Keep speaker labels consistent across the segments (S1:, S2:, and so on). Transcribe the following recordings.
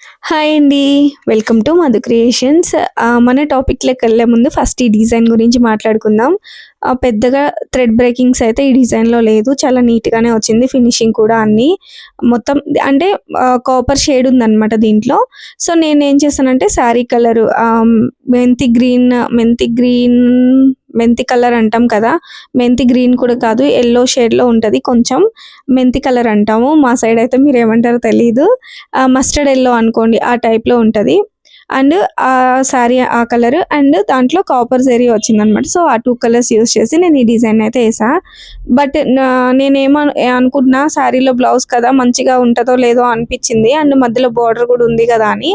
S1: Hi అండి welcome to Madhu creations మన టాపిక్లోకి వెళ్ళే ముందు ఫస్ట్ ఈ డిజైన్ గురించి మాట్లాడుకుందాం. పెద్దగా థ్రెడ్ బ్రేకింగ్స్ అయితే ఈ డిజైన్లో లేదు. చాలా నీట్గానే వచ్చింది. ఫినిషింగ్ కూడా అన్నీ. మొత్తం అంటే కాపర్ షేడ్ ఉందన్నమాట దీంట్లో. సో నేను ఏం చేశానంటే శారీ కలర్ మెంతి గ్రీన్ మెంతి గ్రీన్ మెంతి కలర్ అంటాం కదా. మెంతి గ్రీన్ కూడా కాదు ఎల్లో షేడ్లో ఉంటుంది కొంచెం. మెంతి కలర్ అంటాము. మా సైడ్ అయితే మీరు ఏమంటారో తెలియదు మస్టర్డ్ ఎల్లో అనుకోండి ఆ టైప్లో ఉంటుంది. అండ్ ఆ శారీ ఆ కలర్ అండ్ దాంట్లో కాపర్ జరీ వచ్చిందనమాట సో ఆ టూ కలర్స్ యూస్ చేసి నేను ఈ డిజైన్ అయితే వేసా. బట్ నేనేమో అనుకుంటున్నా శారీలో బ్లౌజ్ కదా మంచిగా ఉంటుందో లేదో అనిపించింది. అండ్ మధ్యలో బార్డర్ కూడా ఉంది కదా అని.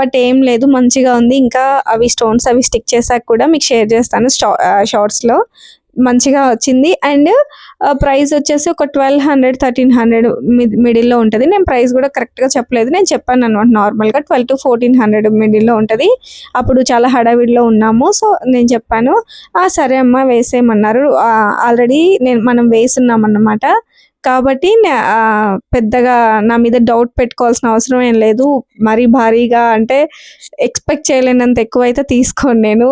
S1: బట్ ఏం లేదు మంచిగా ఉంది. ఇంకా అవి స్టోన్స్ అవి స్టిక్ చేసాక కూడా మీకు షేర్ చేస్తాను షార్ట్స్లో మంచిగా వచ్చింది. అండ్ ప్రైస్ వచ్చేసి ఒక ట్వెల్వ్ హండ్రెడ్ థర్టీన్ హండ్రెడ్ మిడిల్లో ఉంటుంది. నేను ప్రైస్ కూడా కరెక్ట్గా చెప్పలేదు. నేను చెప్పాను అనమాట నార్మల్గా ట్వెల్వ్ టు ఫోర్టీన్ హండ్రెడ్ మిడిల్లో ఉంటుంది. అప్పుడు చాలా హడావిడిలో ఉన్నాము. సో నేను చెప్పాను సరే అమ్మ వేసేయమన్నారు. ఆల్రెడీ నేను మనం వేసున్నాం అన్నమాట కాబట్టి పెద్దగా నా మీద డౌట్ పెట్టుకోవాల్సిన అవసరం ఏం లేదు. మరీ భారీగా అంటే ఎక్స్పెక్ట్ చేయలేనంత ఎక్కువ అయితే తీసుకోను నేను.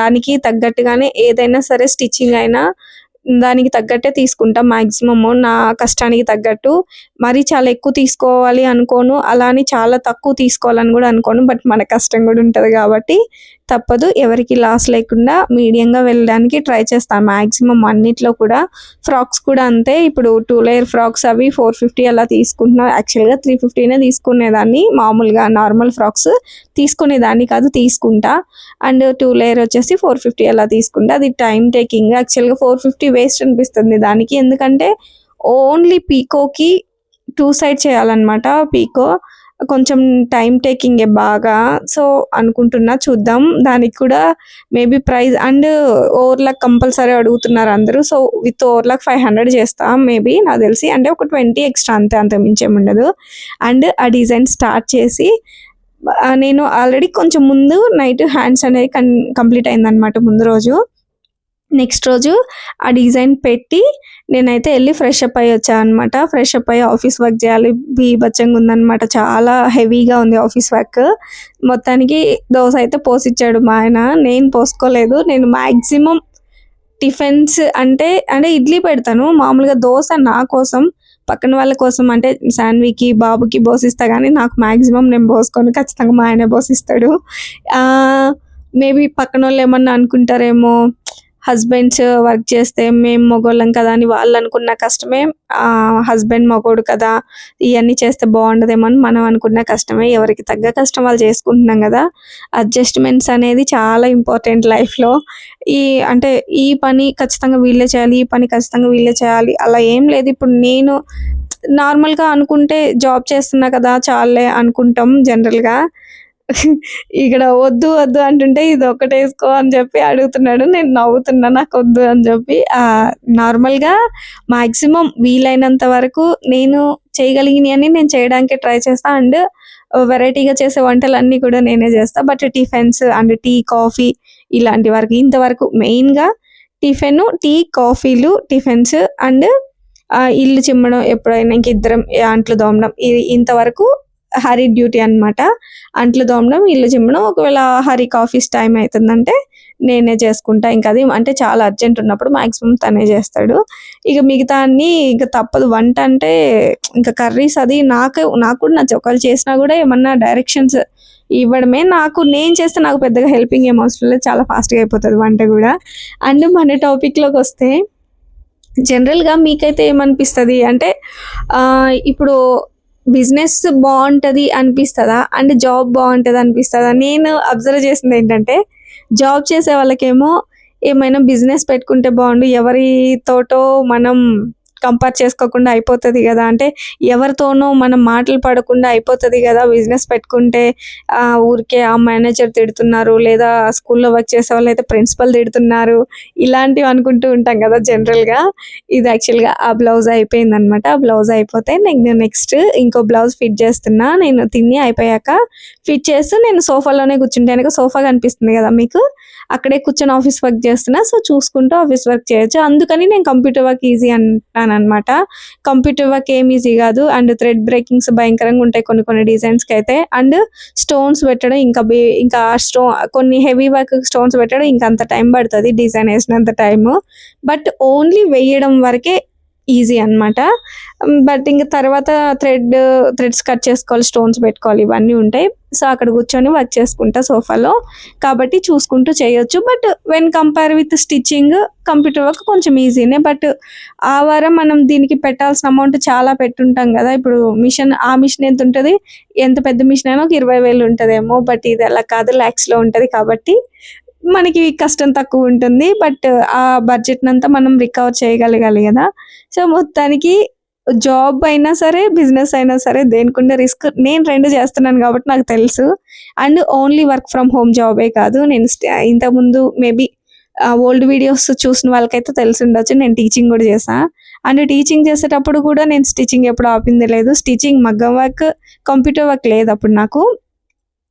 S1: దానికి తగ్గట్టుగానే ఏదైనా సరే స్టిచ్చింగ్ అయినా దానికి తగ్గట్టే తీసుకుంటా మ్యాక్సిమము నా కష్టానికి తగ్గట్టు. మరీ చాలా ఎక్కువ తీసుకోవాలి అనుకోను. అలా అని చాలా తక్కువ తీసుకోవాలని కూడా అనుకోను. బట్ మన కష్టం కూడా ఉంటుంది కాబట్టి తప్పదు. ఎవరికి లాస్ లేకుండా మీడియంగా వెళ్ళడానికి ట్రై చేస్తాను మ్యాక్సిమం అన్నిట్లో కూడా ఫ్రాక్స్ కూడా అంతే. ఇప్పుడు టూ లేయర్ ఫ్రాక్స్ అవి ఫోర్ ఫిఫ్టీ అలా తీసుకుంటున్నా. యాక్చువల్గా త్రీ ఫిఫ్టీనే తీసుకునేదాన్ని. మామూలుగా నార్మల్ ఫ్రాక్స్ తీసుకునేదాన్ని కాదు తీసుకుంటా. అండ్ టూ లేయర్ వచ్చేసి ఫోర్ ఫిఫ్టీ అలా తీసుకుంటా. అది టైం టేకింగ్ యాక్చువల్గా ఫోర్ ఫిఫ్టీ వేస్ట్ అనిపిస్తుంది దానికి. ఎందుకంటే ఓన్లీ పీకోకి టూ సైడ్ చేయాలన్నమాట పీకో కొంచెం టైం టేకింగే బాగా. సో అనుకుంటున్నా చూద్దాం. దానికి కూడా maybe price and overlock compulsory అడుగుతున్నారు అందరూ. So with overlock five hundred చేస్తాం మేబీ నాకు తెలిసి. అంటే ఒక ట్వంటీ ఎక్స్ట్రా అంతే అంత మించేముండదు అండ్ ఆ డిజైన్ స్టార్ట్ చేసి నేను ఆల్రెడీ కొంచెం ముందు నైట్ హ్యాండ్స్ అనేది కన్ కంప్లీట్ అయిందనమాట ముందు రోజు. నెక్స్ట్ రోజు ఆ డిజైన్ పెట్టి నేనైతే వెళ్ళి ఫ్రెష్ అప్ అయ్యి వచ్చాను అనమాట ఫ్రెష్ అప్ అయ్యి ఆఫీస్ వర్క్ చేయాలి. బీభత్సంగా ఉందనమాట చాలా హెవీగా ఉంది ఆఫీస్ వర్క్ మొత్తానికి దోశ అయితే పోసిచ్చాడు మా ఆయన. నేను పోసుకోలేదు. నేను మ్యాక్సిమం టిఫిన్స్ అంటే అంటే ఇడ్లీ పెడతాను. మామూలుగా దోశ నా కోసం పక్కన వాళ్ళ కోసం అంటే శాన్వికి బాబుకి పోసిస్తా కానీ నాకు మ్యాక్సిమం నేను పోసుకొని. ఖచ్చితంగా మా ఆయనే పోసిస్తాడు. మేబీ పక్కన వాళ్ళు ఏమన్నా అనుకుంటారేమో హస్బెండ్స్ వర్క్ uh, చేస్తే మేము మగోళ్ళం కదా అని వాళ్ళు అనుకున్న కష్టమే. హస్బెండ్ మగోడు కదా ఇవన్నీ చేస్తే బాగుండదేమో అని మనం అనుకున్న కష్టమే. ఎవరికి తగ్గ కష్టం వాళ్ళు చేసుకుంటున్నాం కదా. అడ్జస్ట్మెంట్స్ అనేది చాలా ఇంపార్టెంట్ లైఫ్లో ఈ అంటే ఈ పని ఖచ్చితంగా వీళ్ళే చేయాలి ఈ పని ఖచ్చితంగా వీళ్ళే చేయాలి అలా ఏం లేదు. ఇప్పుడు నేను నార్మల్గా అనుకుంటే జాబ్ చేస్తున్నా కదా చాలే అనుకుంటాం జనరల్గా ఇక్కడ వద్దు వద్దు అంటుంటే ఇది ఒకటి వేసుకో అని చెప్పి అడుగుతున్నాడు. నేను నవ్వుతున్నా నాకు వద్దు అని చెప్పి. నార్మల్గా మాక్సిమం వీలైనంత వరకు నేను చేయగలిగినవన్నీ నేను చేయడానికి ట్రై చేస్తా. అండ్ వెరైటీగా చేసే వంటలన్నీ కూడా నేనే చేస్తా. But tiffins and tea coffee ఇలాంటి వరకు ఇంతవరకు మెయిన్గా టిఫిన్ టీ కాఫీలు టిఫిన్స్ అండ్ ఇల్లు చిమ్మడం ఎప్పుడైనా ఇంక ఇద్దరం అంట్లు దోమడం ఇది ఇంతవరకు హరి డ్యూటీ అన్నమాట. అంట్లు తోమడం ఇల్లు చిమ్మడం. ఒకవేళ హరికి ఆఫీస్ టైం అవుతుందంటే నేనే చేసుకుంటా. ఇంకా అది అంటే చాలా అర్జెంట్ ఉన్నప్పుడు మాక్సిమం తనే చేస్తాడు. ఇక మిగతా అన్ని ఇంకా తప్పదు. వంట అంటే ఇంకా కర్రీస్ అది నాకు నాకు కూడా నచ్చ ఒకవేళ చేసినా కూడా ఏమన్నా డైరెక్షన్స్ ఇవ్వడమే. నాకు నేను చేస్తే నాకు పెద్దగా హెల్పింగ్ ఏం అవసరం లేదు. చాలా ఫాస్ట్గా అయిపోతుంది వంట కూడా. అండ్ మన టాపిక్లోకి వస్తే జనరల్గా మీకైతే ఏమనిపిస్తుంది? అంటే ఇప్పుడు బిజినెస్ బాగుంటుంది అనిపిస్తుందా? అండ్ జాబ్ బాగుంటుంది అనిపిస్తుందా? నేను అబ్జర్వ్ చేసింది ఏంటంటే జాబ్ చేసే వాళ్ళకేమో ఏమైనా బిజినెస్ పెట్టుకుంటే బాగుండు ఎవరితోటో మనం కంపేర్ చేసుకోకుండా అయిపోతుంది కదా. అంటే ఎవరితోనో మనం మాటలు పడకుండా అయిపోతుంది కదా బిజినెస్ పెట్టుకుంటే. ఆ, ఊరికే ఆ మేనేజర్ తిడుతున్నారు లేదా స్కూల్లో వర్క్ చేసే వాళ్ళు అయితే ప్రిన్సిపల్ తిడుతున్నారు. ఇలాంటివి అనుకుంటూ ఉంటాం కదా జనరల్గా ఇది యాక్చువల్గా ఆ బ్లౌజ్ అయిపోయింది అనమాట ఆ బ్లౌజ్ అయిపోతే నేను నెక్స్ట్ ఇంకో బ్లౌజ్ ఫిట్ చేస్తున్నా. నేను తిని అయిపోయాక ఫిట్ చేస్తూ నేను సోఫాలోనే కూర్చుంటే వెనక సోఫా కనిపిస్తుంది కదా మీకు? అక్కడే కూర్చొని ఆఫీస్ వర్క్ చేస్తున్నా సో చూసుకుంటూ ఆఫీస్ వర్క్ చేయొచ్చు. అందుకని నేను కంప్యూటర్ వర్క్ ఈజీ అంటాను అనమాట కంప్యూటర్ వర్క్ ఏం ఈజీ కాదు. అండ్ థ్రెడ్ బ్రేకింగ్స్ భయంకరంగా ఉంటాయి కొన్ని కొన్ని డిజైన్స్కి అయితే. అండ్ స్టోన్స్ పెట్టడం ఇంకా బే- ఇంకా స్టో కొన్ని హెవీ వర్క్ స్టోన్స్ పెట్టడం ఇంకా అంత టైం పడుతుంది డిజైన్ వేసినంత టైము బట్ ఓన్లీ వేయడం వరకే ఈజీ అన్నమాట. బట్ ఇంకా తర్వాత థ్రెడ్ థ్రెడ్స్ కట్ చేసుకోవాలి స్టోన్స్ పెట్టుకోవాలి ఇవన్నీ ఉంటాయి. సో అక్కడ కూర్చొని వర్క్ చేసుకుంటా సోఫాలో కాబట్టి చూసుకుంటూ చేయొచ్చు. But when compare with stitching computer work కొంచెం ఈజీనే బట్ ఆ వారం మనం దీనికి పెట్టాల్సిన అమౌంట్ చాలా పెట్టుంటాం కదా. ఇప్పుడు మిషన్ ఆ మిషన్ ఎంత ఉంటుంది? ఎంత పెద్ద మిషన్ అయినా ఒక ఇరవై వేలు ఉంటుందేమో. బట్ ఇది అలా కాదు ల్యాక్స్లో ఉంటుంది కాబట్టి. మనకి కష్టం తక్కువ ఉంటుంది బట్ ఆ బడ్జెట్ అంతా మనం రికవర్ చేయగలగాలి కదా. సో మొత్తానికి జాబ్ అయినా సరే బిజినెస్ అయినా సరే దేనికుండే రిస్క్ నేను రెండు చేస్తున్నాను కాబట్టి నాకు తెలుసు. And only work from home జాబే కాదు నేను ఇంతకుముందు మేబీ ఓల్డ్ వీడియోస్ చూసిన వాళ్ళకైతే తెలిసి ఉండొచ్చు నేను టీచింగ్ కూడా చేశాను అండ్ టీచింగ్ చేసేటప్పుడు కూడా నేను స్టిచ్చింగ్ ఎప్పుడు ఆపింది లేదు. స్టిచ్చింగ్ మగ్గం వర్క్ కంప్యూటర్ వర్క్ లేదు అప్పుడు నాకు.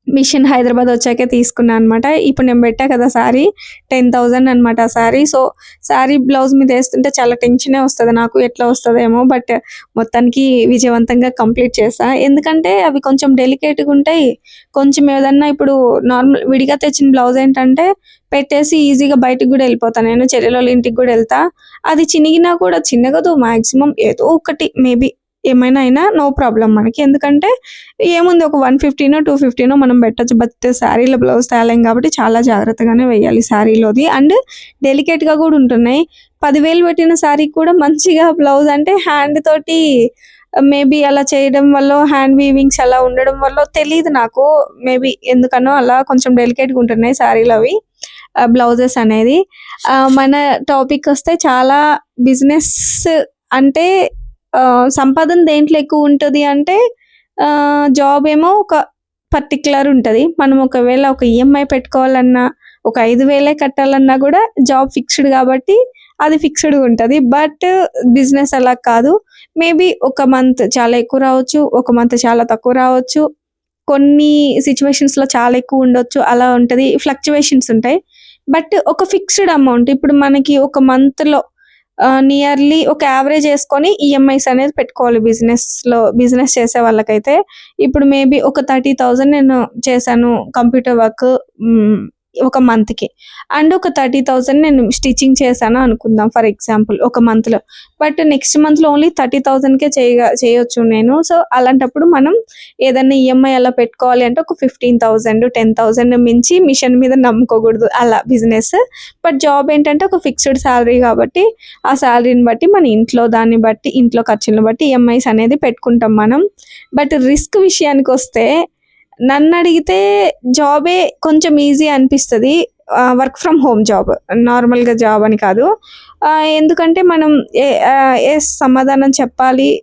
S1: మిషన్ హైదరాబాద్ వచ్చాకే తీసుకున్నాను అనమాట ఇప్పుడు నేను పెట్టా కదా సారీ టెన్ థౌజండ్ అనమాట సారీ. సో సారీ బ్లౌజ్ మీద వేస్తుంటే చాలా టెన్షనే వస్తుంది నాకు ఎట్లా వస్తుందేమో. బట్ మొత్తానికి విజయవంతంగా కంప్లీట్ చేసా. ఎందుకంటే అవి కొంచెం డెలికేట్గా ఉంటాయి. కొంచెం ఏదన్నా ఇప్పుడు నార్మల్ విడిగా తెచ్చిన బ్లౌజ్ ఏంటంటే పెట్టేసి ఈజీగా బయటకు కూడా వెళ్ళిపోతాను నేను చెల్లెల ఇంటికి కూడా వెళ్తా. అది చినిగినా కూడా చిన్నగదు మాక్సిమం ఏదో ఒకటి మేబీ ఏమైనా అయినా నో ప్రాబ్లం మనకి. ఎందుకంటే ఏముంది ఒక వన్ ఫిఫ్టీనో టూ ఫిఫ్టీనో మనం పెట్టచ్చు. బట్ శారీలో బ్లౌజ్ తేలేం కాబట్టి చాలా జాగ్రత్తగానే వేయాలి శారీలోది. అండ్ డెలికేట్గా కూడా ఉంటున్నాయి. పదివేలు పెట్టిన శారీ కూడా మంచిగా బ్లౌజ్ అంటే హ్యాండ్ తోటి మేబీ అలా చేయడం వల్ల హ్యాండ్ వీవింగ్స్ అలా ఉండడం వల్ల తెలియదు నాకు. మేబీ ఎందుకనో అలా కొంచెం డెలికేట్గా ఉంటున్నాయి శారీలు అవి బ్లౌజెస్ అనేది. మన టాపిక్ వస్తే చాలా బిజినెస్ అంటే సంపాదన దేంట్లో ఎక్కువ ఉంటుంది అంటే జాబ్ ఏమో ఒక పర్టికులర్ ఉంటుంది. మనం ఒకవేళ ఒక ఈఎంఐ పెట్టుకోవాలన్నా ఒక ఐదు వేలే కట్టాలన్నా కూడా జాబ్ ఫిక్స్డ్ కాబట్టి అది ఫిక్స్డ్ ఉంటుంది. బట్ బిజినెస్ అలా కాదు. మేబీ ఒక మంత్ చాలా ఎక్కువ రావచ్చు ఒక మంత్ చాలా తక్కువ రావచ్చు. కొన్ని సిచ్యువేషన్స్లో లో చాలా ఎక్కువ ఉండొచ్చు అలా ఉంటుంది. ఫ్లక్చువేషన్స్ ఉంటాయి. బట్ ఒక ఫిక్స్డ్ అమౌంట్ ఇప్పుడు మనకి ఒక మంత్లో నియర్లీ ఒక యావరేజ్ వేసుకొని ఈఎంఐస్ అనేది పెట్టుకోవాలి బిజినెస్లో బిజినెస్ చేసే వాళ్ళకైతే. ఇప్పుడు మేబీ ఒక థర్టీ థౌజండ్ నేను చేశాను కంప్యూటర్ వర్క్ ఒక మంత్కి కి. అండ్ ఒక థర్టీ థౌజండ్ నేను స్టిచ్చింగ్ చేశాను అనుకుందాం ఫర్ ఎగ్జాంపుల్ ఒక మంత్లో లో. బట్ నెక్స్ట్ మంత్లో ఓన్లీ థర్టీ థౌజండ్కే చేయ చేయొచ్చు నేను. సో అలాంటప్పుడు మనం ఏదైనా ఈఎంఐ అలా పెట్టుకోవాలి అంటే ఒక ఫిఫ్టీన్ థౌజండ్ టెన్ థౌజండ్ మించి మిషన్ మీద నమ్ముకోకూడదు. అలా బిజినెస్ బట్ జాబ్ ఏంటంటే ఒక ఫిక్స్డ్ శాలరీ కాబట్టి ఆ శాలరీని బట్టి మన ఇంట్లో దాన్ని బట్టి ఇంట్లో ఖర్చులను బట్టి ఈఎంఐస్ అనేది పెట్టుకుంటాం మనం. బట్ రిస్క్ విషయానికి వస్తే నన్ను అడిగితే జాబే కొంచెం ఈజీ అనిపిస్తుంది. వర్క్ ఫ్రమ్ హోమ్ జాబ్ నార్మల్గా జాబ్ అని కాదు. ఆ, ఎందుకంటే మనం ఏ సమాధానం చెప్పాలి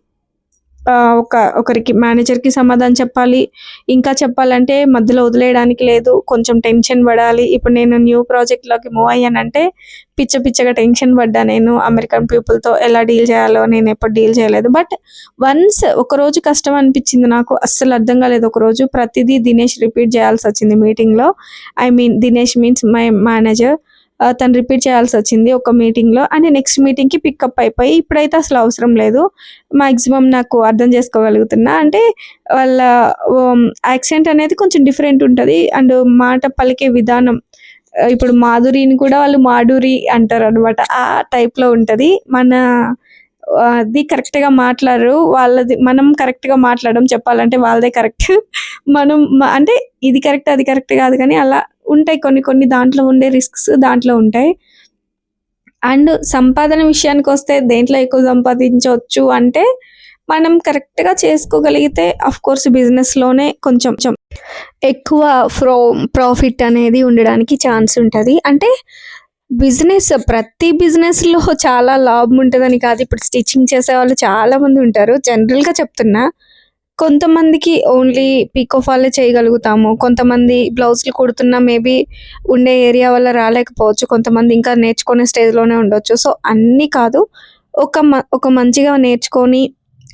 S1: ఒక ఒకరికి మేనేజర్కి సమాధానం చెప్పాలి. ఇంకా చెప్పాలంటే మధ్యలో వదిలేయడానికి లేదు. కొంచెం టెన్షన్ పడాలి. ఇప్పుడు నేను న్యూ ప్రాజెక్ట్లోకి మూవ్ అయ్యానంటే పిచ్చ పిచ్చగా టెన్షన్ పడ్డా నేను అమెరికన్ పీపుల్తో ఎలా డీల్ చేయాలో నేను ఎప్పుడు డీల్ చేయలేదు. బట్ వన్స్ ఒక రోజు కష్టం అనిపించింది నాకు. అస్సలు అర్థం కాలేదు ఒక రోజు. ప్రతిదీ దినేష్ రిపీట్ చేయాల్సి వచ్చింది మీటింగ్లో. I mean Dinesh means my manager. తను రిపీట్ చేయాల్సి వచ్చింది ఒక మీటింగ్లో అండ్ నెక్స్ట్ మీటింగ్కి పికప్ అయిపోయి ఇప్పుడైతే అసలు అవసరం లేదు. మాక్సిమం నాకు అర్థం చేసుకోగలుగుతున్నా. అంటే వాళ్ళ um, యాక్సెంట్ అనేది కొంచెం డిఫరెంట్ ఉంటుంది. అండ్ మాట పలికే విధానం ఇప్పుడు మాధురిని కూడా వాళ్ళు మాధురి అంటారు అనమాట ఆ టైప్లో ఉంటుంది. మన అది కరెక్ట్గా మాట్లాడరు. వాళ్ళది మనం కరెక్ట్గా మాట్లాడడం చెప్పాలంటే వాళ్ళదే కరెక్ట్ మనం అంటే ఇది కరెక్ట్ అది కరెక్ట్ కాదు కానీ అలా ఉంటాయి కొన్ని కొన్ని దాంట్లో ఉండే రిస్క్స్ దాంట్లో ఉంటాయి. అండ్ సంపాదన విషయానికి వస్తే దేంట్లో ఎక్కువ సంపాదించవచ్చు అంటే మనం కరెక్ట్గా చేసుకోగలిగితే అఫ్ కోర్స్ బిజినెస్లోనే కొంచెం కొంచెం ఎక్కువ ఫ్రో ప్రాఫిట్ అనేది ఉండడానికి ఛాన్స్ ఉంటుంది. అంటే బిజినెస్ ప్రతి బిజినెస్లో చాలా లాభం ఉంటుందని కాదు. ఇప్పుడు స్టిచ్చింగ్ చేసే వాళ్ళు చాలా మంది ఉంటారు. జనరల్గా చెప్తున్నా కొంతమందికి ఓన్లీ పీకో ఫాలే చేయగలుగుతాము. కొంతమంది బ్లౌజులు కుడుతున్నా మేబీ ఉండే ఏరియా వల్ల రాలేకపోవచ్చు. కొంతమంది ఇంకా నేర్చుకునే స్టేజ్లోనే ఉండొచ్చు. సో అన్నీ కాదు. ఒక మ ఒక మంచిగా నేర్చుకొని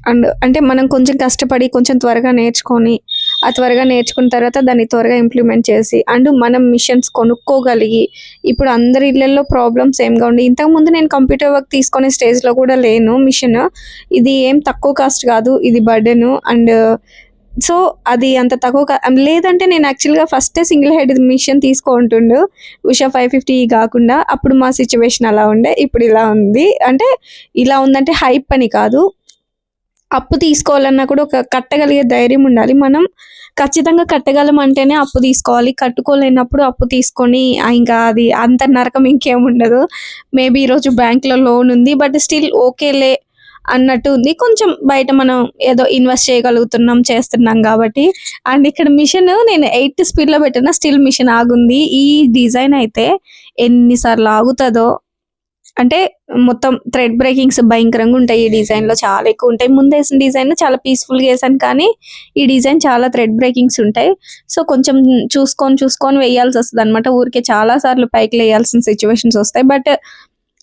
S1: అండ్ అంటే మనం కొంచెం కష్టపడి కొంచెం త్వరగా నేర్చుకొని ఆ త్వరగా నేర్చుకున్న తర్వాత దాన్ని త్వరగా ఇంప్లిమెంట్ చేసి అండ్ మనం మిషన్స్ కొనుక్కోగలిగి ఇప్పుడు అందరి ఇళ్ళల్లో ప్రాబ్లమ్స్ ఏంగా ఉండి ఇంతకుముందు నేను కంప్యూటర్ వర్క్ తీసుకునే స్టేజ్లో కూడా లేను మిషన్. ఇది ఏం తక్కువ కాస్ట్ కాదు ఇది బర్డెన్ అండ్ సో అది అంత తక్కువ కా- లేదంటే నేను యాక్చువల్గా ఫస్ట్ సింగిల్ హెడ్ మిషన్ తీసుకుంటుండు ఉషా ఫైవ్ ఫిఫ్టీ కాకుండా అప్పుడు మా సిచ్యువేషన్ అలా ఉండే ఇప్పుడు ఇలా ఉంది. అంటే ఇలా ఉందంటే హైప్ అని కాదు అప్పు తీసుకోవాలన్నా కూడా ఒక కట్టగలిగే ధైర్యం ఉండాలి. మనం ఖచ్చితంగా కట్టగలం అంటేనే అప్పు తీసుకోవాలి. కట్టుకోలేనప్పుడు అప్పు తీసుకొని ఇంకా అది అంత నరకం ఇంకేం ఉండదు. మేబీ ఈరోజు బ్యాంక్లో లోన్ ఉంది బట్ స్టిల్ ఓకేలే అన్నట్టు ఉంది. కొంచెం బయట మనం ఏదో ఇన్వెస్ట్ చేయగలుగుతున్నాం చేస్తున్నాం కాబట్టి. అండ్ ఇక్కడ మిషన్ నేను ఎయిత్ స్పీడ్లో పెట్టిన స్టిల్ మిషన్ ఆగుంది. ఈ డిజైన్ అయితే ఎన్నిసార్లు ఆగుతుందో అంటే మొత్తం థ్రెడ్ బ్రేకింగ్స్ భయంకరంగా ఉంటాయి ఈ డిజైన్లో చాలా ఎక్కువ ఉంటాయి. ముందు వేసిన డిజైన్ చాలా పీస్ఫుల్గా వేసాను కానీ ఈ డిజైన్ చాలా థ్రెడ్ బ్రేకింగ్స్ ఉంటాయి. సో కొంచెం చూసుకొని చూసుకొని వేయాల్సి వస్తుంది అనమాట ఊరికే చాలా సార్లు పైకి వేయాల్సిన సిచ్యువేషన్స్ వస్తాయి. బట్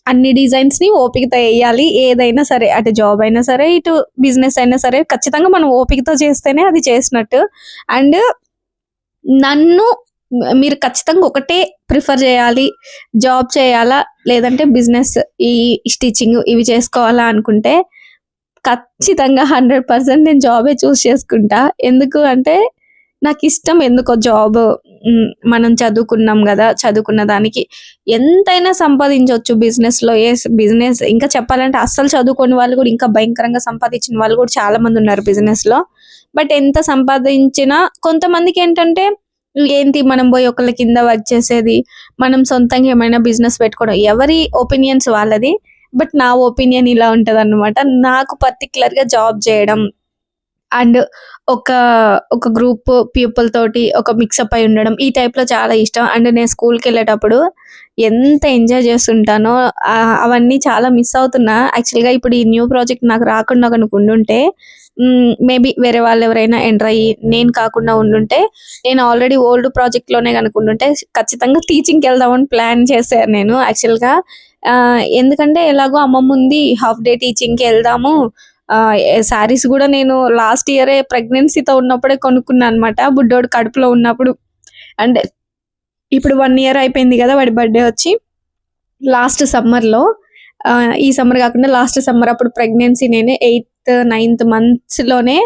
S1: అన్ని డిజైన్స్ని ఓపికతో వేయాలి. ఏదైనా సరే అటు జాబ్ అయినా సరే ఇటు బిజినెస్ అయినా సరే ఖచ్చితంగా మనం ఓపికతో చేస్తేనే అది చేసినట్టు. అండ్ నన్ను మీరు ఖచ్చితంగా ఒకటే ప్రిఫర్ చేయాలి. జాబ్ చేయాలా? లేదంటే బిజినెస్ ఈ స్టిచ్చింగ్ ఇవి చేసుకోవాలా అనుకుంటే ఖచ్చితంగా హండ్రెడ్ పర్సెంట్ నేను జాబే చూస్ చేసుకుంటా. ఎందుకు అంటే నాకు ఇష్టం ఎందుకో జాబ్ మనం చదువుకున్నాం కదా చదువుకున్న దానికి ఎంతైనా సంపాదించవచ్చు బిజినెస్లో ఏ బిజినెస్ ఇంకా చెప్పాలంటే అస్సలు చదువుకొని వాళ్ళు కూడా ఇంకా భయంకరంగా సంపాదించిన వాళ్ళు కూడా చాలామంది ఉన్నారు బిజినెస్లో. బట్ ఎంత సంపాదించినా కొంతమందికి ఏంటంటే ఏంటి మనం పోయి ఒకళ్ళ కింద వర్క్ చేసేది? మనం సొంతంగా ఏమైనా బిజినెస్ పెట్టుకోవడం. ఎవరి ఒపీనియన్స్ వాళ్ళది బట్ నా ఒపీనియన్ ఇలా ఉంటుంది అనమాట నాకు పర్టికులర్గా జాబ్ చేయడం అండ్ ఒక ఒక గ్రూప్ పీపుల్ తోటి ఒక మిక్సప్ అయి ఉండడం ఈ టైప్లో చాలా ఇష్టం. అండ్ నేను స్కూల్కి వెళ్ళేటప్పుడు ఎంత ఎంజాయ్ చేస్తుంటానో అవన్నీ చాలా మిస్ అవుతున్నా. యాక్చువల్గా ఇప్పుడు ఈ న్యూ ప్రాజెక్ట్ నాకు రాకుండా కనుక ఉండుంటే మేబీ వేరే వాళ్ళు ఎవరైనా ఎంటర్ అయ్యి నేను కాకుండా ఉండుంటే నేను ఆల్రెడీ ఓల్డ్ ప్రాజెక్ట్లోనే కనుక ఉండుంటే ఖచ్చితంగా టీచింగ్కి వెళ్దామని ప్లాన్ చేశాను నేను యాక్చువల్గా. ఆ, ఎందుకంటే ఎలాగో అమ్మమ్మ ఉంది హాఫ్ డే టీచింగ్కి వెళ్దాము. శారీస్ కూడా నేను లాస్ట్ ఇయరే ప్రెగ్నెన్సీతో ఉన్నప్పుడే కొనుక్కున్నాను అనమాట బుడ్డోడు కడుపులో ఉన్నప్పుడు. అండ్ ఇప్పుడు వన్ ఇయర్ అయిపోయింది కదా వాడి బర్త్డే వచ్చి. లాస్ట్ సమ్మర్లో ఈ సమ్మర్ కాకుండా లాస్ట్ సమ్మర్ అప్పుడు ప్రెగ్నెన్సీ నేనే ఎయిత్ నైన్త్ మంత్స్లోనే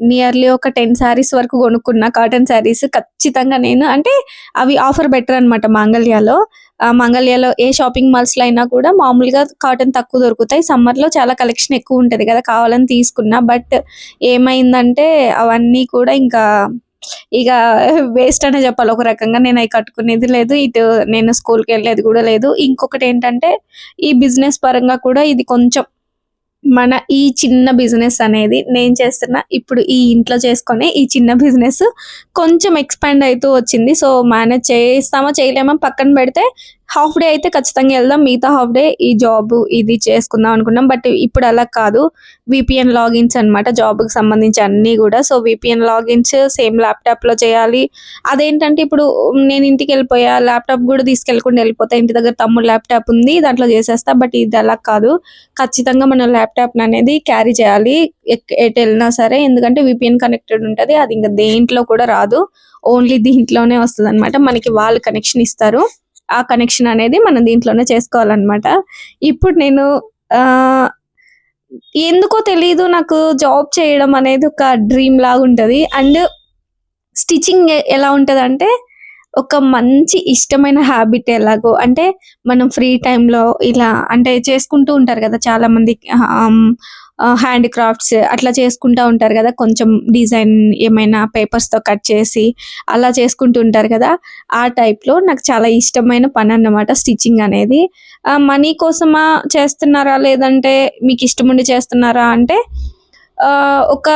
S1: నియర్లీ ఒక టెన్ శారీస్ వరకు కొనుక్కున్నా. కాటన్ శారీస్ ఖచ్చితంగా నేను అంటే అవి ఆఫర్ బెటర్ అనమాట మాంగళ్యాలో. మంగళ్యాలో ఏ షాపింగ్ మాల్స్లో అయినా కూడా మామూలుగా కాటన్ తక్కువ దొరుకుతాయి. సమ్మర్లో చాలా కలెక్షన్ ఎక్కువ ఉంటది కదా కావాలని తీసుకున్నా. బట్ ఏమైందంటే అవన్నీ కూడా ఇంకా ఇక వేస్ట్ అనే చెప్పాలి. ఒక రకంగా నేను అవి కట్టుకునేది లేదు. ఇటు నేను స్కూల్కి వెళ్ళేది కూడా లేదు. ఇంకొకటి ఏంటంటే ఈ బిజినెస్ పరంగా కూడా ఇది కొంచెం మన ఈ చిన్న బిజినెస్ అనేది నేను చేస్తున్న ఇప్పుడు ఈ ఇంట్లో చేసుకునే ఈ చిన్న బిజినెస్ కొంచెం ఎక్స్పాండ్ అవుతూ వచ్చింది. సో మేనేజ్ చేస్తామో చేయలేమో పక్కన పెడితే హాఫ్ డే అయితే ఖచ్చితంగా వెళ్దాం. మిగతా హాఫ్ డే ఈ జాబ్ ఇది చేసుకుందాం అనుకున్నాం. బట్ ఇప్పుడు అలా కాదు. విపిఎన్ లాగిన్స్ అనమాట జాబ్కి సంబంధించి అన్నీ కూడా. సో విపిఎన్ లాగిన్స్ సేమ్ ల్యాప్టాప్లో చేయాలి. అదేంటంటే ఇప్పుడు నేను ఇంటికి వెళ్ళిపోయా. ల్యాప్టాప్ కూడా తీసుకెళ్ళకుండా వెళ్ళిపోతా. ఇంటి దగ్గర తమ్ముడు ల్యాప్టాప్ ఉంది. దాంట్లో చేసేస్తా. బట్ ఇది అలా కాదు. ఖచ్చితంగా మన ల్యాప్టాప్ అనేది క్యారీ చేయాలి. ఎటు వెళ్ళినా సరే. ఎందుకంటే విపిఎన్ కనెక్టెడ్ ఉంటది. అది ఇంకా దేంట్లో కూడా రాదు. ఓన్లీ దీంట్లోనే వస్తుంది అనమాట మనకి వాళ్ళు కనెక్షన్ ఇస్తారు. ఆ కనెక్షన్ అనేది మనం దీంట్లోనే చేసుకోవాలన్నమాట. ఇప్పుడు నేను ఎందుకో తెలియదు నాకు జాబ్ చేయడం అనేది ఒక డ్రీమ్ లాగా ఉంటుంది అండ్ స్టిచ్చింగ్ ఎలా ఉంటుంది అంటే ఒక మంచి ఇష్టమైన హ్యాబిట్ ఎలాగో అంటే మనం ఫ్రీ టైంలో ఇలా అంటే చేసుకుంటూ ఉంటారు కదా చాలామంది మంది హ్యాండ్ క్రాఫ్ట్స్ అట్లా చేసుకుంటూ ఉంటారు కదా. కొంచెం డిజైన్ ఏమైనా పేపర్స్తో కట్ చేసి అలా చేసుకుంటూ ఉంటారు కదా. ఆ టైప్లో నాకు చాలా ఇష్టమైన పని అన్నమాట స్టిచ్చింగ్ అనేది. మనీ కోసమా చేస్తున్నారా? లేదంటే మీకు ఇష్టం ఉండి చేస్తున్నారా అంటే ఒక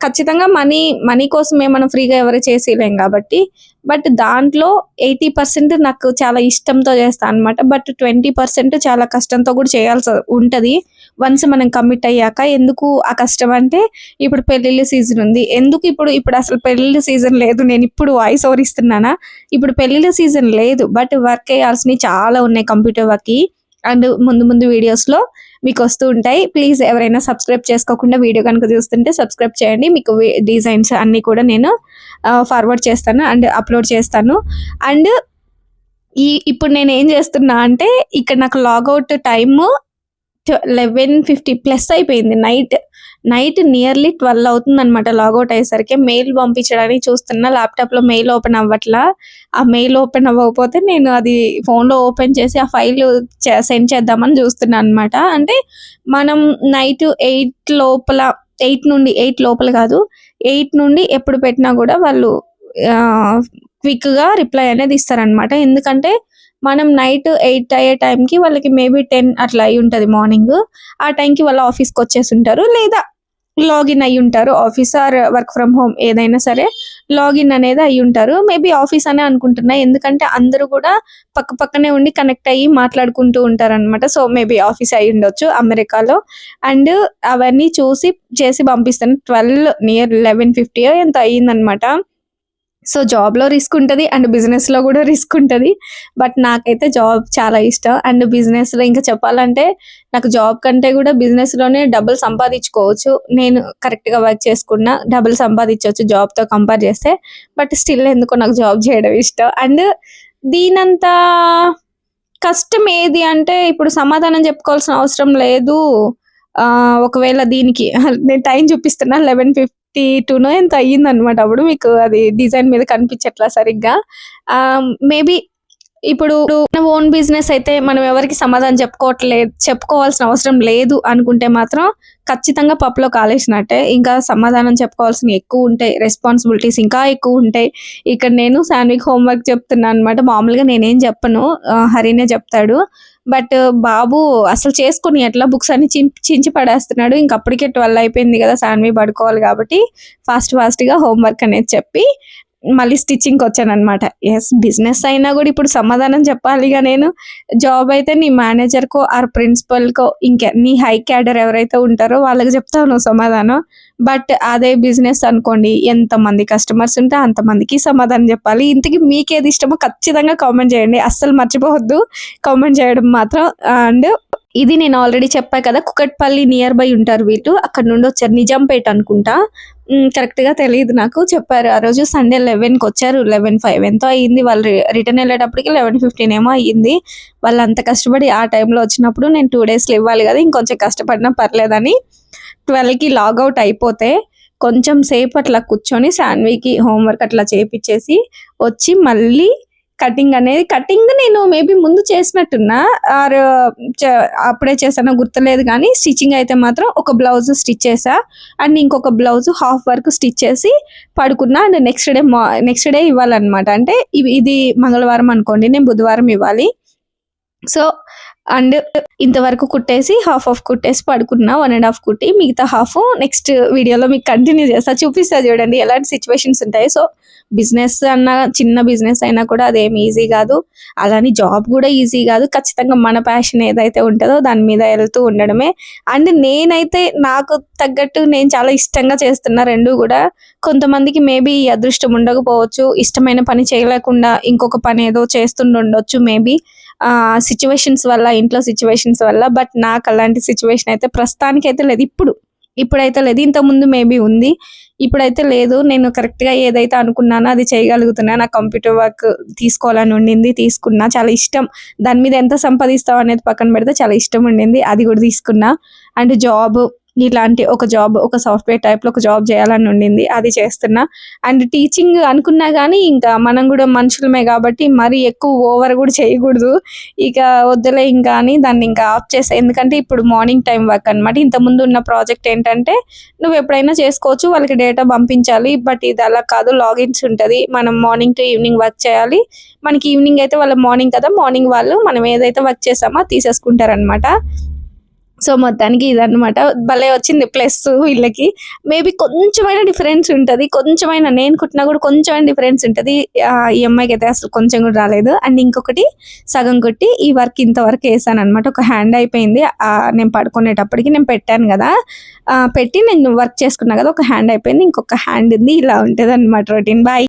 S1: ఖచ్చితంగా మనీ మనీ కోసమే మనం ఫ్రీగా ఎవరు చేసేయలేం కాబట్టి. బట్ దాంట్లో ఎయిటీ పర్సెంట్ నాకు చాలా ఇష్టంతో చేస్తాను అనమాట బట్ ట్వంటీ పర్సెంట్ చాలా కష్టంతో కూడా చేయాల్సి ఉంటుంది. వన్స్ మనం కమిట్ అయ్యాక ఎందుకు ఆ కష్టం అంటే ఇప్పుడు పెళ్ళిళ్ళ సీజన్ ఉంది. ఎందుకు ఇప్పుడు ఇప్పుడు అసలు పెళ్ళిళ్ళ సీజన్ లేదు? నేను ఇప్పుడు వాయిస్ ఓవర్ ఇస్తున్నానా? ఇప్పుడు పెళ్ళిళ్ళ సీజన్ లేదు బట్ వర్క్ చేయాల్సినవి చాలా ఉన్నాయి కంప్యూటర్ వర్క్కి అండ్ ముందు ముందు వీడియోస్లో మీకు వస్తూ ఉంటాయి. ప్లీజ్ ఎవరైనా సబ్స్క్రైబ్ చేసుకోకుండా వీడియో కనుక చూస్తుంటే సబ్స్క్రైబ్ చేయండి. మీకు డిజైన్స్ అన్నీ కూడా నేను ఫార్వర్డ్ చేస్తాను అండ్ అప్లోడ్ చేస్తాను. అండ్ ఈ ఇప్పుడు నేను ఏం చేస్తున్నా అంటే ఇక్కడ నాకు logout time eleven fifty plus అయిపోయింది. నైట్ నైట్ నియర్లీ ట్వెల్వ్ అవుతుంది అనమాట లాగౌట్ అయ్యేసరికి. మెయిల్ పంపించడానికి చూస్తున్నా ల్యాప్టాప్లో మెయిల్ ఓపెన్ అవ్వట్లా. ఆ మెయిల్ ఓపెన్ అవ్వకపోతే నేను అది ఫోన్లో ఓపెన్ చేసి ఆ ఫైల్ సెండ్ చేద్దామని చూస్తున్నాను అనమాట అంటే మనం నైట్ ఎయిట్ లోపల ఎయిట్ నుండి ఎయిట్ లోపల కాదు ఎయిట్ నుండి ఎప్పుడు పెట్టినా కూడా వాళ్ళు క్విక్గా రిప్లై అనేది ఇస్తారనమాట ఎందుకంటే మనం నైట్ ఎయిట్ అయ్యే టైంకి వాళ్ళకి మేబీ టెన్ అట్లా అయి ఉంటుంది మార్నింగ్. ఆ టైంకి వాళ్ళ ఆఫీస్కి వచ్చేసి ఉంటారు లేదా లాగిన్ అయి ఉంటారు. Office or work from home ఏదైనా సరే లాగిన్ అనేది అయి ఉంటారు. మేబీ ఆఫీస్ అనే అనుకుంటున్నా. ఎందుకంటే అందరూ కూడా పక్క పక్కనే ఉండి కనెక్ట్ అయ్యి మాట్లాడుకుంటూ ఉంటారనమాట సో మేబీ ఆఫీస్ అయి ఉండొచ్చు అమెరికాలో. అండ్ అవన్నీ చూసి చేసి పంపిస్తాను. ట్వెల్వ్ నియర్ లెవెన్ ఫిఫ్టీ ఎంత అయ్యిందనమాట సో జాబ్లో రిస్క్ ఉంటుంది అండ్ బిజినెస్లో కూడా రిస్క్ ఉంటుంది. బట్ నాకైతే జాబ్ చాలా ఇష్టం అండ్ బిజినెస్లో ఇంకా చెప్పాలంటే నాకు జాబ్ కంటే కూడా బిజినెస్లోనే డబ్బులు సంపాదించుకోవచ్చు. నేను కరెక్ట్గా వర్క్ చేసుకున్నా డబ్బులు సంపాదించవచ్చు జాబ్తో కంపేర్ చేస్తే. బట్ స్టిల్ ఎందుకో నాకు జాబ్ చేయడం ఇష్టం. అండ్ దీనంత కష్టం ఏది అంటే ఇప్పుడు సమాధానం చెప్పుకోవాల్సిన అవసరం లేదు. ఒకవేళ దీనికి నేను టైం చూపిస్తున్నా లెవెన్ ఫిఫ్ ఫిఫ్టీ టూనో ఎంత అయ్యింది అనమాట అప్పుడు మీకు అది డిజైన్ మీద కనిపించట్లా సరిగ్గా? Um, మేబీ ఇప్పుడు మన ఓన్ బిజినెస్ అయితే మనం ఎవరికి సమాధానం చెప్పుకోవట్లేదు చెప్పుకోవాల్సిన అవసరం లేదు అనుకుంటే మాత్రం ఖచ్చితంగా పప్పులో కాలేసినట్టే. ఇంకా సమాధానం చెప్పుకోవాల్సిన ఎక్కువ ఉంటాయి రెస్పాన్సిబిలిటీస్ ఇంకా ఎక్కువ ఉంటాయి ఇక్కడ నేను శాన్విక్ హోంవర్క్ చెప్తున్నాను అనమాట మామూలుగా నేనేం చెప్పను. హరినే చెప్తాడు. బట్ బాబు అసలు చేసుకుని ఎట్లా బుక్స్ అన్ని చించి పడేస్తున్నాడు. ఇంక అప్పటికే ట్వెల్వ్ అయిపోయింది కదా శాన్వి పడుకోవాలి కాబట్టి ఫాస్ట్ ఫాస్ట్గా హోంవర్క్ అనేది చెప్పి మళ్ళీ స్టిచ్చింగ్కి వచ్చాను అనమాట ఎస్ బిజినెస్ అయినా కూడా ఇప్పుడు సమాధానం చెప్పాలిగా నేను. జాబ్ అయితే నీ మేనేజర్కో ఆర్ ప్రిన్సిపల్కో ఇంకా నీ హై క్యాడర్ ఎవరైతే ఉంటారో వాళ్ళకి చెప్తావు సమాధానం. బట్ అదే బిజినెస్ అనుకోండి ఎంతమంది కస్టమర్స్ ఉంటే అంతమందికి సమాధానం చెప్పాలి. ఇంతకీ మీకేది ఇష్టమో ఖచ్చితంగా కామెంట్ చేయండి. అస్సలు మర్చిపోవద్దు. కామెంట్ చేయడం మాత్రం అండ్ ఇది నేను ఆల్రెడీ చెప్పా కదా కుకట్పల్లి నియర్ బై ఉంటారు వీళ్ళు. అక్కడ నుండి వచ్చారు నిజాంపేట అనుకుంటా. కరెక్ట్గా తెలియదు నాకు. చెప్పారు ఆ రోజు సండే లెవెన్కి వచ్చారు. లెవెన్ ఫైవ్ ఎంతో అయ్యింది వాళ్ళు రిటర్న్ వెళ్ళేటప్పటికి లెవెన్ ఫిఫ్టీన్ ఏమో అయ్యింది. వాళ్ళు అంత కష్టపడి ఆ టైంలో వచ్చినప్పుడు నేను టూ డేస్లో ఇవ్వాలి కదా ఇంకొంచెం కష్టపడినా పర్లేదని. ట్వెల్వ్కి లాగౌట్ అయిపోతే కొంచెం సేపు అట్లా కూర్చొని శాన్వికి హోంవర్క్ అట్లా చేపించేసి వచ్చి మళ్ళీ కటింగ్ అనేది కటింగ్ నేను మేబీ ముందు చేసినట్టున్నా. ఆర్ అప్పుడే చేసానో గుర్తులేదు కానీ స్టిచ్చింగ్ అయితే మాత్రం ఒక బ్లౌజ్ స్టిచ్ చేసా అండ్ ఇంకొక బ్లౌజ్ హాఫ్ వర్క్ స్టిచ్ చేసి పడుకున్నా. అండ్ నెక్స్ట్ డే మా నెక్స్ట్ డే ఇవ్వాలన్నమాట. అంటే ఇది మంగళవారం అనుకోండి నేను బుధవారం ఇవ్వాలి. సో అండ్ ఇంతవరకు కుట్టేసి హాఫ్ ఆఫ్ కుట్టేసి పడుకున్నా వన్ అండ్ హాఫ్ కుట్టి మిగతా హాఫ్ నెక్స్ట్ వీడియోలో మీకు కంటిన్యూ చేస్తా. చూపిస్తా చూడండి ఎలాంటి సిచ్యువేషన్స్ ఉంటాయి. సో బిజినెస్ అన్న చిన్న బిజినెస్ అయినా కూడా అదేం ఈజీ కాదు. అలానే జాబ్ కూడా ఈజీ కాదు. ఖచ్చితంగా మన ప్యాషన్ ఏదైతే ఉంటుందో దాని మీద వెళ్తూ ఉండడమే. అండ్ నేనైతే నాకు తగ్గట్టు నేను చాలా ఇష్టంగా చేస్తున్న రెండు కూడా కొంతమందికి మేబీ అదృష్టం ఉండకపోవచ్చు ఇష్టమైన పని చేయలేకుండా ఇంకొక పని ఏదో చేస్తుండొచ్చు మేబీ సిచ్యువేషన్స్ వల్ల ఇంట్లో సిచ్యువేషన్స్ వల్ల బట్ నాకు అలాంటి సిచ్యువేషన్ అయితే ప్రస్తుతానికి అయితే లేదు. ఇప్పుడు ఇప్పుడైతే లేదు. ఇంతకుముందు మేబీ ఉంది. ఇప్పుడైతే లేదు. నేను కరెక్ట్గా ఏదైతే అనుకున్నానో అది చేయగలుగుతున్నా. నా కంప్యూటర్ వర్క్ తీసుకోవాలని ఉండింది తీసుకున్నా. చాలా ఇష్టం. దాని మీద ఎంత సంపాదిస్తావు అనేది పక్కన పెడితే చాలా ఇష్టం ఉండింది. అది కూడా తీసుకున్నా. అండ్ జాబ్ ఇలాంటి ఒక జాబ్ ఒక సాఫ్ట్వేర్ టైప్లో ఒక జాబ్ చేయాలని ఉండింది అది చేస్తున్నా. అండ్ టీచింగ్ అనుకున్నా కానీ ఇంకా మనం కూడా మనుషులమే కాబట్టి మరీ ఎక్కువ ఓవర్ కూడా చేయకూడదు. ఇక వద్దులే ఇంకా అని దాన్ని ఇంకా ఆఫ్ చేసా. ఎందుకంటే ఇప్పుడు మార్నింగ్ టైం వర్క్ అనమాట ఇంతకుముందు ఉన్న ప్రాజెక్ట్ ఏంటంటే నువ్వు ఎప్పుడైనా చేసుకోవచ్చు వాళ్ళకి డేటా పంపించాలి బట్ ఇది అలా కాదు. లాగిన్స్ ఉంటుంది. మనం మార్నింగ్ టు ఈవినింగ్ వర్క్ చేయాలి. మనకి ఈవినింగ్ అయితే వాళ్ళ మార్నింగ్ కదా. మార్నింగ్ వాళ్ళు మనం ఏదైతే వర్క్ చేసామో తీసేసుకుంటారనమాట సో మొత్తానికి ఇదనమాట భలే వచ్చింది ప్లస్ వీళ్ళకి. మేబీ కొంచెమైనా డిఫరెన్స్ ఉంటుంది. కొంచెమైనా నేను కుట్టినా కూడా కొంచెమైన డిఫరెన్స్ ఉంటుంది. ఈ అమ్మాయికి అయితే అసలు కొంచెం కూడా రాలేదు. అండ్ ఇంకొకటి సగం కొట్టి ఈ వర్క్ ఇంతవరకు వేసాను అనమాట ఒక హ్యాండ్ అయిపోయింది. నేను పడుకునేటప్పటికి నేను పెట్టాను కదా. పెట్టి నేను వర్క్ చేసుకున్నా కదా ఒక హ్యాండ్ అయిపోయింది. ఇంకొక హ్యాండ్ ఉంది. ఇలా ఉంటుంది అనమాట రొటీన్. బాయ్.